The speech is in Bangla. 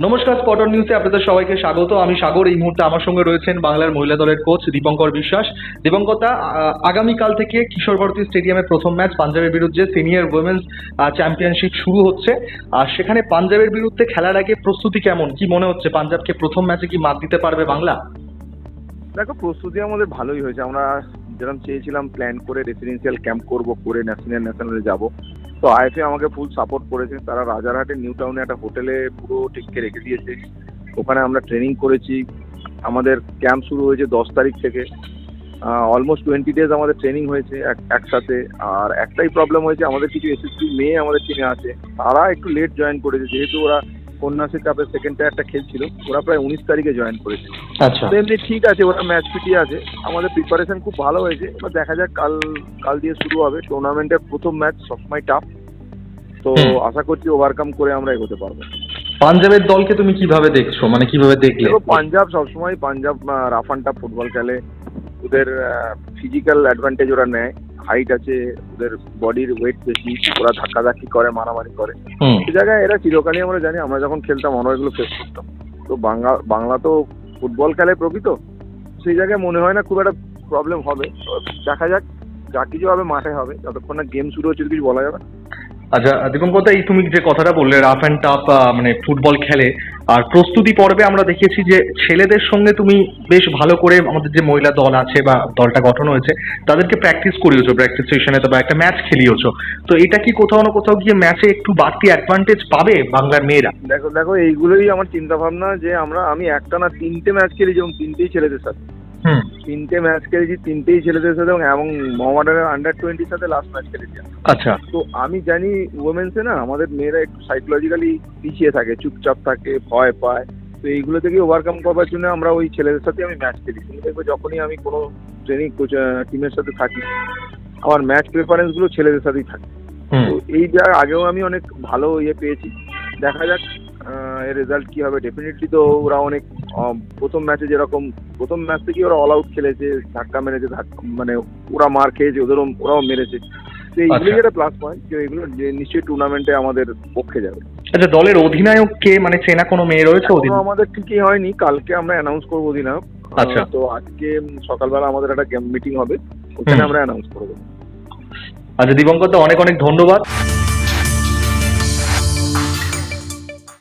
নমস্কার স্পটন নিউজে আপনাদের সবাইকে স্বাগত। আমি সাগর এই মুহূর্তে আমার সঙ্গে রয়েছেন বাংলার মহিলা দলের কোচ দীপঙ্কর বিশ্বাস। দীপঙ্করদা আহ, আগামীকাল থেকে কিশোর ভারতী স্টেডিয়ামে প্রথম ম্যাচ পাঞ্জাবের বিরুদ্ধে সিনিয়র উইমেন্স চ্যাম্পিয়নশিপ শুরু হচ্ছে। আর সেখানে পাঞ্জাবের বিরুদ্ধে খেলার আগে প্রস্তুতি কেমন? কি মনে হচ্ছে? পাঞ্জাবকে প্রথম ম্যাচে কি মাত দিতে পারবে বাংলা? দেখো প্রস্তুতি আমাদের ভালোই হয়েছে। আমরা যেরকম চেয়েছিলাম প্ল্যান করে রেসিডেন্সিয়াল ক্যাম্প করব করে ন্যাশনাল ন্যাশনালে যাব। তো আইএফএ আমাকে ফুল সাপোর্ট করেছে। তারা রাজারহাটের নিউ টাউনে একটা হোটেলে পুরো টিককে রেখে দিয়েছে। ওখানে আমরা ট্রেনিং করেছি। আমাদের ক্যাম্প শুরু হয়েছে দশ তারিখ থেকে। অলমোস্ট টোয়েন্টি ডেজ আমাদের ট্রেনিং হয়েছে এক- একসাথে। আর একটাই প্রবলেম হয়েছে, আমাদের কিছু এসএসসি মেয়ে আমাদের টিমে আছে। তারা একটু লেট জয়েন করেছে। যেহেতু ওরা কন্যাশ্রী কাপের সেকেন্ড টায়ার টায়ারটা খেলছিল। ওরা প্রায় উনিশ তারিখে জয়েন করেছে। আচ্ছা। তো এমনি ঠিক আছে ওরা ম্যাচ ফিটি আছে। আমাদের প্রিপারেশন খুব ভালো হয়েছে। এবার দেখা যাক কাল কাল দিয়ে শুরু হবে। টুর্নামেন্টের প্রথম ম্যাচ সবসময় টাফ তো আশা করছি ওভারকাম করে আমরা এগোতে পারব। পাঞ্জাবের দলকে তুমি কীভাবে দেখছ? মানে কীভাবে দেখলে? পাঞ্জাব সবসময় Punjab rough and tough football খেলে। ওদের ফিজিক্যাল অ্যাডভান্টেজ ওরা নেয়। হাইট আছে ওদের বডির ওয়েট বেশি ওরা ধাক্কাধাক্কি করে মারামারি করে। সে জায়গায় এরা চিরকালই আমরা জানি আমরা যখন খেলতাম আমরা এগুলো ফেস করতাম। তো বাংলা বাংলা তো ফুটবল খেলে প্রকৃত। সেই জায়গায় মনে হয় না খুব একটা প্রবলেম হবে। দেখা যাক যা কিছু হবে মাঠে হবে। যতক্ষণ না গেম শুরু হচ্ছে কিছু বলা যাবে না। আচ্ছা দীপঙ্করদা এই তুমি যে কথাটা বললে রাফ অ্যান্ড টাফ মানে ফুটবল খেলে, আর প্রস্তুতি পর্বে আমরা দেখেছি যে ছেলেদের সঙ্গে তুমি বেশ ভালো করে আমাদের যে মহিলা দল আছে বা দলটা গঠন হয়েছে, তাদেরকে প্র্যাকটিস করিয়েছো প্র্যাকটিস সেশনে বা একটা ম্যাচ খেলিয়েছো। তো এটা কি কোথাও না কোথাও গিয়ে ম্যাচে একটু বাড়তি অ্যাডভান্টেজ পাবে বাংলার মেয়েরা? দেখো দেখো, এইগুলোই আমার চিন্তা ভাবনা যে আমরা, আমি একটা না তিনটে ম্যাচ খেলি যেমন তিনটেই ছেলেদের সাথে। তিনটে ম্যাচ খেলেছি তিনটেই ছেলেদের সাথে এবং মোহামেডানের আন্ডার টোয়েন্টির সাথে লাস্ট ম্যাচ খেলেছি আচ্ছা। তো আমি জানি ওমেন্সে না আমাদের মেয়েরা একটু সাইকোলজিক্যালি পিছিয়ে থাকে চুপচাপ থাকে ভয় পায়। তো এইগুলো থেকে ওভারকাম করবার জন্য আমরা ওই ছেলেদের সাথে আমি ম্যাচ খেলি তুমি দেখবে যখনই আমি কোনো ট্রেনিং কোচ টিমের সাথে থাকি আমার ম্যাচ প্রেফারেন্সগুলো ছেলেদের সাথেই থাকে। তো এই যা আগেও আমি অনেক ভালো ইয়ে পেয়েছি। দেখা যাক এর রেজাল্ট কি হবে? ডেফিনেটলি তো ওরা অনেক প্রথম ম্যাচে যেরকম প্রথম ম্যাচ থেকে ওরা অল আউট খেলেছে ধাক্কা মেরেছে ধাক্কা মানে ওরা মার খেয়েছে ওদেরও ওরাও মেরেছে। তো এইগুলো। যেটা প্লাস পয়েন্ট যে এগুলো যে নিশ্চয়ই টুর্নামেন্টে আমাদের পক্ষে যাবে। আচ্ছা দলের অধিনায়ক কে? মানে চেনা কোনো মেয়ে রয়েছে আমাদের ঠিকই হয়নি কালকে আমরা অ্যানাউন্স করব অধিনায়ক। আচ্ছা। তো আজকে সকালবেলা আমাদের একটা গেম মিটিং হবে ওখানে আমরা অ্যানাউন্স করব। আচ্ছা দীপঙ্করদা অনেক অনেক ধন্যবাদ।